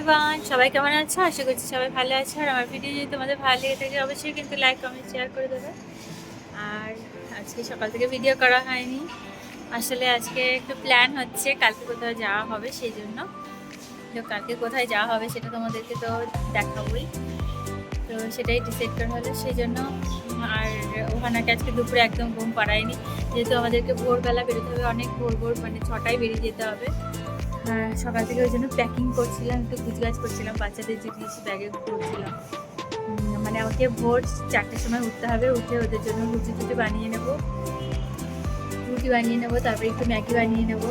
Everyone সবাই কেমন আছো? আশা করছি সবাই ভালো আছো। আর আমার ভিডিও যদি তোমাদের ভালো লেগে থাকে, অবশ্যই কিন্তু লাইক কমেন্ট শেয়ার করে দেবে। আর আজকে সকাল থেকে ভিডিও করা হয়নি। আসলে আজকে একটু প্ল্যান হচ্ছে, কালকে কোথাও যাওয়া হবে সেই জন্য তো কালকে কোথায় যাওয়া হবে সেটা তোমাদেরকে তো দেখাবোই। তো সেটাই ডিসাইড করা হলো সেই জন্য আর ওখানাকে আজকে দুপুরে একদম ঘুম পাড়ায়নি। যেহেতু আমাদেরকে ভোরবেলা বেরোতে হবে, অনেক ভোর ভোর মানে ছটায় বেরিয়ে যেতে হবে। সকাল থেকে ওই জন্য প্যাকিং করছিলাম, একটু গুজগাছ করছিলাম, বাচ্চাদের জিনিস ব্যাগে করছিলাম মানে আমাকে ভোর চারটের সময় উঠতে হবে, উঠে ওদের জন্য লুচি টুচি বানিয়ে নেব। রুটি বানিয়ে নেব, তারপরে একটু ম্যাগি বানিয়ে নেব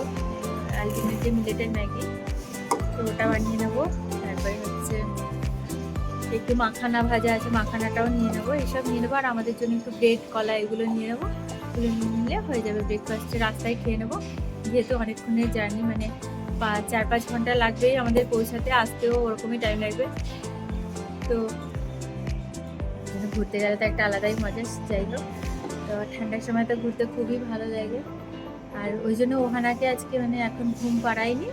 আলটিমেটলি মিলেটের ম্যাগি। তো ওটা বানিয়ে নেব, তারপরে হচ্ছে একটু মাখানা ভাজা আছে, মাখানাটাও নিয়ে নেব, এইসব নিয়ে নেব, আর আমাদের জন্য একটু ব্রেড কলা এগুলো নিয়ে নেব। এগুলো নিয়ে নিলে হয়ে যাবে ব্রেকফাস্টে রাস্তায় খেয়ে নেব। যেহেতু অনেকক্ষণের জার্নি মানে পা- চার, পাঁচ ঘণ্টা লাগবেই আমাদের পৌঁছাতে, আসতেও ওরকমই টাইম লাগবে। তো এখানে ঘুরতে গেলে তো একটা আলাদাই মজা, যাই হোক। তো ঠান্ডার সময় তো ঘুরতে খুবই ভালো লাগে। আর ওই জন্য ওহানাকে আজকে মানে এখন ঘুম পাড়াইনি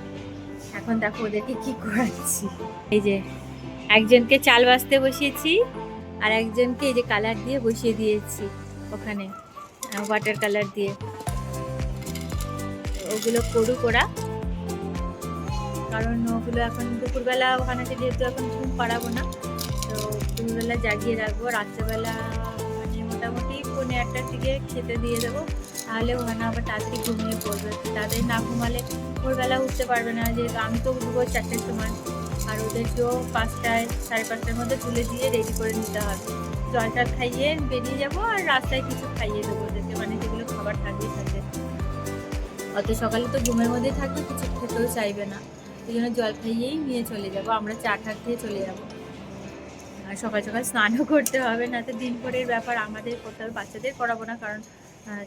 এখন দেখো ওদেরকে কি করাচ্ছি। এই যে একজনকে চাল বাছতে বসিয়েছি, আর একজনকে এই যে কালার দিয়ে বসিয়ে দিয়েছি ওখানে ওয়াটার কালার দিয়ে। ওগুলো করুক ওরা। কারণ ওগুলো এখন দুপুরবেলা ওখানে যেহেতু এখন ঘুম পাড়াবো না, তো দুপুরবেলা জাগিয়ে রাখব। রাত্রেবেলা মানে মোটামুটি পৌনে একটার দিকে খেতে দিয়ে দেবো। তাহলে ওখানে আবার তাড়াতাড়ি ঘুমিয়ে পড়বে। তাদের না ঘুমালে ভোরবেলা উঠতে পারবে না, যেহেতু আমি তো উঠবো চারটের সময়। আর ওদেরকেও পাঁচটায়, সাড়ে পাঁচটার মধ্যে তুলে দিয়ে রেডি করে নিতে হবে। জল টল খাইয়ে বেরিয়ে যাব আর রাস্তায় কিছু খাইয়ে দেবো ওদেরকে মানে যেগুলো খাবার থাকবে থাকে অত সকালে তো ঘুমের মধ্যেই থাকবে, কিছু খেতেও চাইবে না। জন্য জল খাইয়েই নিয়ে চলে যাব। আমরা চা টা খেয়ে চলে যাব। আর সকাল সকাল স্নানও করতে হবে না তো দিন পরের ব্যাপার আমাদের করতে হবে, বাচ্চাদের করাবো না, কারণ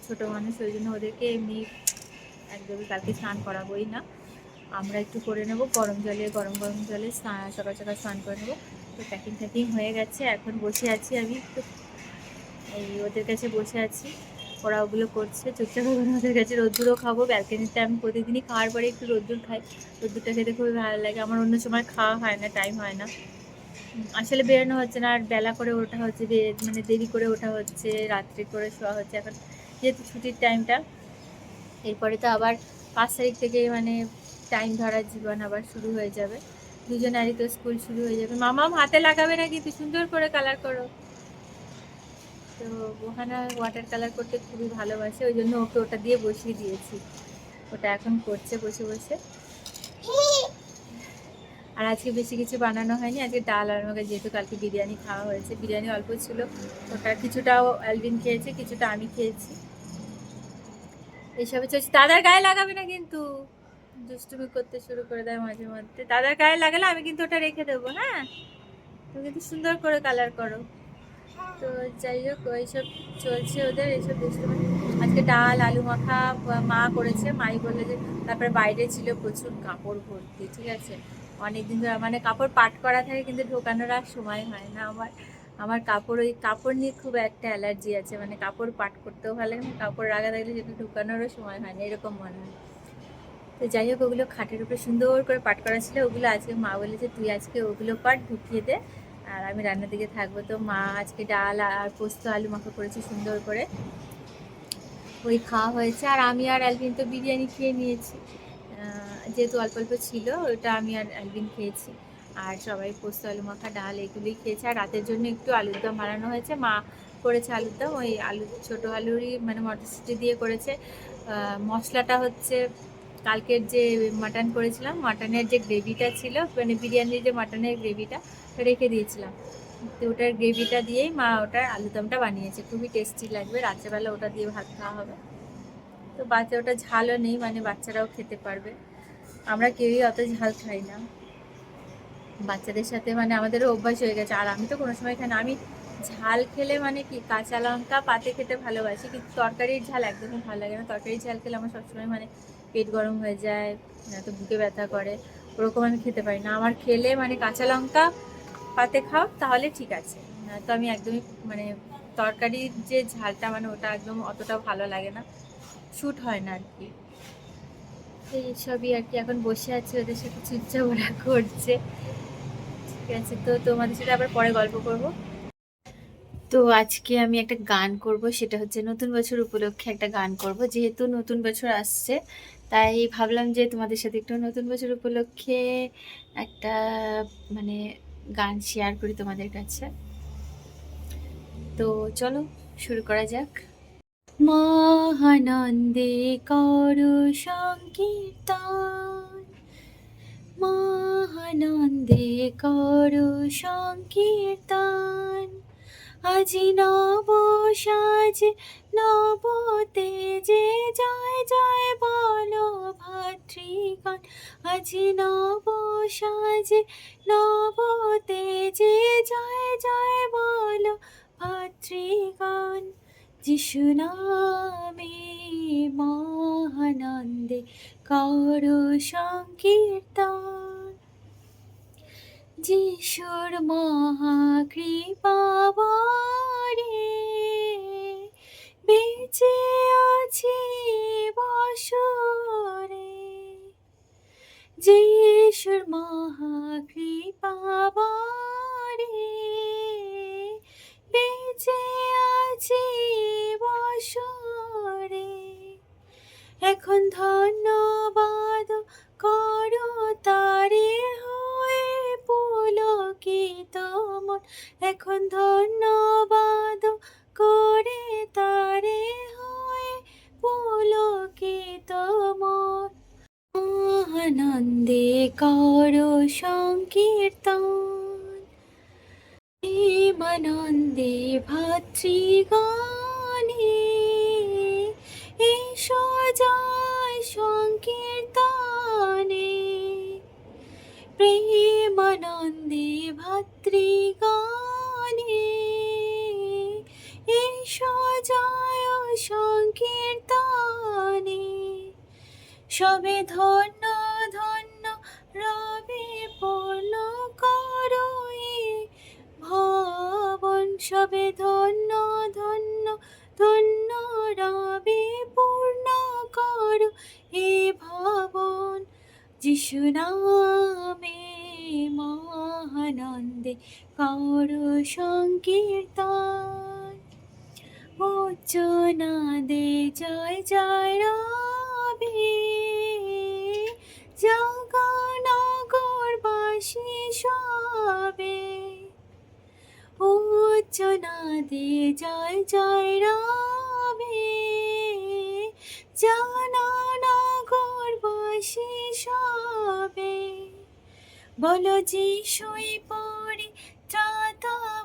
ছোট মানুষ, ওই জন্য ওদেরকে এমনি একদমই কালকে স্নান করাবোই না। আমরা একটু করে নেব, গরম জলে, গরম গরম জলে স্নান সকাল সকাল স্নান করে নেব। তো প্যাকিং ট্যাকিং হয়ে গেছে, এখন বসে আছি আমি একটু। এই ওদের কাছে বসে আছি। ওরা ওগুলো করছে। চুপচাপ ওখানে ওদের কাছে রোদ্দুরও খাব ব্যালকানিতে আমি প্রতিদিনই খাওয়ার পরে একটু রোদ্দুর খাই। রোদ্দুরটা খেতে খুবই ভালো লাগে, আমার অন্য সময় খাওয়া হয় না টাইম হয় না। আসলে বেরোনো হচ্ছে না, আর বেলা করে ওঠা হচ্ছে মানে দেরি করে ওঠা হচ্ছে, রাত্রি করে শোয়া হচ্ছে। এখন যেহেতু ছুটির টাইমটা এরপরে তো আবার পাঁচ তারিখ থেকে মানে টাইম ধরার জীবন আবার শুরু হয়ে যাবে। দুজনারই তো স্কুল শুরু হয়ে যাবে। মামাম হাতে লাগাবে না কিন্তু সুন্দর করে কালার করো। তো ওখানে ওয়াটার কালার করতে খুবই ভালোবাসে, ওই জন্য ওকে ওটা দিয়ে বসিয়ে দিয়েছি। ওটা এখন করছে বসে বসে। আর আজকে বেশি কিছু বানানো হয়নি, আজকে ডাল আর আমাকে যেহেতু কালকে বিরিয়ানি খাওয়া হয়েছে, বিরিয়ানি অল্প ছিল। ওটা কিছুটাও অ্যালবিন খেয়েছে, কিছুটা আমি খেয়েছি। এইসবে চলছে। দাদার গায়ে লাগাবে না কিন্তু। দুষ্টুমি করতে শুরু করে দেয় মাঝে মধ্যে। দাদার গায়ে লাগালে আমি কিন্তু ওটা রেখে দেবো হ্যাঁ? তুমি কিন্তু সুন্দর করে কালার করো। তো যাই হোক, এইসব চলছে ওদের, এইসব দুষ্টুমি আজকে ডাল, আলু মাখা, মা করেছে, মাই বলল যে তারপরে বাইরে ছিল প্রচুর কাপড় ভর্তি, ঠিক আছে? অনেকদিন ধরে মানে কাপড় পাট করা থাকে কিন্তু ঢোকানোর আর সময় হয় না। আমার আমার কাপড়, ওই কাপড় নিয়ে খুব একটা অ্যালার্জি আছে মানে কাপড় পাট করতেও ভালো লাগে কাপড় রাগা থাকলে সেটা ঢোকানোরও সময় হয় না, এরকম মনে হয়। তো যাই হোক, ওগুলো খাটের উপরে সুন্দর করে পাট করা ছিল, ওগুলো আজকে মা বলেছে, তুই আজকে ওগুলো পাট ঢুকিয়ে দে আর আমি রান্নার দিকে থাকব। তো মা আজকে ডাল আর পোস্ত, আলু মাখা করেছে সুন্দর করে। ওই খাওয়া হয়েছে। আর আমি আর অ্যালভিন তো বিরিয়ানি খেয়ে নিয়েছি। যেহেতু অল্প অল্প ছিল, ওটা আমি আর অ্যালভিন খেয়েছি। আর সবাই পোস্ত, আলু মাখা, ডাল এগুলোই খেয়েছে। আর রাতের জন্য একটু আলুর দম বানানো হয়েছে। মা করেছে আলুর দম। ওই আলু, ছোটো আলুরই মানে মটরশুঁটি দিয়ে করেছে। মশলাটা হচ্ছে কালকের যে মাটন করেছিলাম, মাটনের যে গ্রেভিটা ছিল মানে বিরিয়ানির যে মাটনের গ্রেভিটা রেখে দিয়েছিলাম। তো ওটার গ্রেভিটা দিয়েই মা ওটার আলুদমটা বানিয়েছে। খুবই টেস্টি লাগবে। রাত্রেবেলা ওটা দিয়ে ভাত খাওয়া হবে। তো বাচ্চা ওটা ঝালও নেই মানে বাচ্চারাও খেতে পারবে। আমরা কেউই অত ঝাল খাই না। বাচ্চাদের সাথে মানে আমাদেরও অভ্যাস হয়ে গেছে। আর আমি তো কোনো সময় খাই না। আমি ঝাল খেলে মানে কি, কাঁচা লঙ্কা পাতে খেতে ভালোবাসি, কিন্তু তরকারির ঝাল একদমই ভালো লাগে না। তরকারির ঝাল খেলে আমার সবসময় মানে পেট গরম হয়ে যায় তো বুকে ব্যথা করে। ওরকম আমি খেতে পারি না। আমার খেলে মানে কাঁচা লঙ্কা পাতে খাও, তাহলে ঠিক আছে। তো আমি একদমই মানে তরকারির যে ঝালটা মানে ওটা একদম অতটা ভালো লাগে না। শ্যুট হয় না আর কি এই সবই আর কি এখন বসে আছে, ওদের সাথে ওরা করছে। ঠিক আছে, তো তোমাদের সাথে আবার পরে গল্প করব। তো আজকে আমি একটা গান করব, সেটা হচ্ছে নতুন বছর উপলক্ষে একটা গান করব। যেহেতু নতুন বছর আসছে, তাই ভাবলাম যে তোমাদের সাথে একটু নতুন বছর উপলক্ষে একটা মানে গান শেয়ার করি তোমাদের কাছে। তো চলো, শুরু করা যাক। মহানন্দে করু সংকীর্তন। মহানন্দে করু সংকীর্তন। আজি নব সাজে, নব তেজে জয় জয় বলো ভাতৃগণ। আজি নব সাজে, নব তেজে জয় জয় বলো ভাতৃগণ। যিশু নামে মহানন্দে করো সংকীর্তন। যিশুর মহাকৃপাবরে বেঁচে আছি বছরে মহা মহাকৃপাবরে করো সংকীর্তন। প্রেমানন্দে ভাতৃগণে এসো সংকীর্তনে। প্রেমানন্দে ভাতৃগণে এসো সংকীর্তনে। সবে ধন্য ধন্য রবে পূর্ণ করো এ ভবন সবে ধন্য ধন্য ধন্য রবে পূর্ণ করো। এ ভবন যিশু নামে মহানন্দে করো সংকীর্তন। উচ্চনা দে জয় জয় রবে। জগনগরবাসী সবে। উচ্চনা দিয়ে জয় জয় রবে। জগনগরবাসী সবে। বলো যিশুই পড়ি ত্রাতা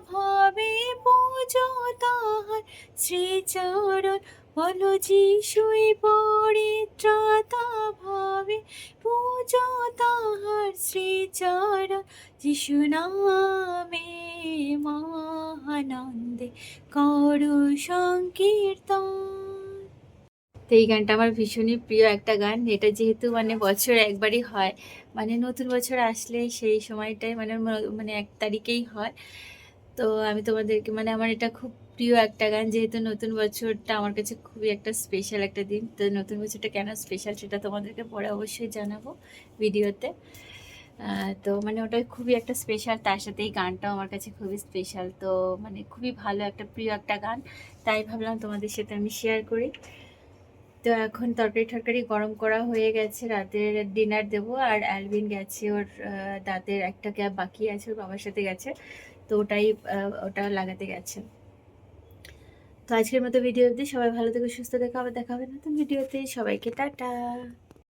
তাহার শ্রীচরণ বলো যিশুই পড়ি ত্রাতা ভাবে। পুজো তাহার শ্রীচরণ যিশু নামে মহানন্দে করু সংকীর্তন। তো এই গানটা আমার ভীষণই প্রিয় একটা গান। এটা যেহেতু মানে বছর একবারই হয় মানে নতুন বছর আসলে সেই সময়টাই মানে মানে এক তারিখেই হয়। তো আমি তোমাদেরকে মানে আমার এটা খুব প্রিয় একটা গান, যেহেতু নতুন বছরটা আমার কাছে খুবই একটা স্পেশাল একটা দিন, তো নতুন বছরটা কেন স্পেশাল সেটা তোমাদেরকে পরে অবশ্যই জানাব ভিডিওতে। তো মানে ওটা খুবই একটা স্পেশাল তার সাথে এই গানটাও আমার কাছে খুবই স্পেশাল তো মানে খুবই ভালো একটা, প্রিয় একটা গান, তাই ভাবলাম তোমাদের সাথে আমি শেয়ার করি। তো এখন তরকারি টরকারি গরম করা হয়ে গেছে, রাতের ডিনার দেবো, আর অ্যালভিন গেছে, ওর দাঁতের একটা ক্যাব বাকি আছে, ওর বাবার সাথে গেছে, তো ওটাই ওটা লাগাতে গেছে। তো আজকের মতো ভিডিও অবধি সবাই ভালো থেকে, সুস্থ থেকে, আবার দেখা হবে নতুন ভিডিওতে। সবাইকে টাটা।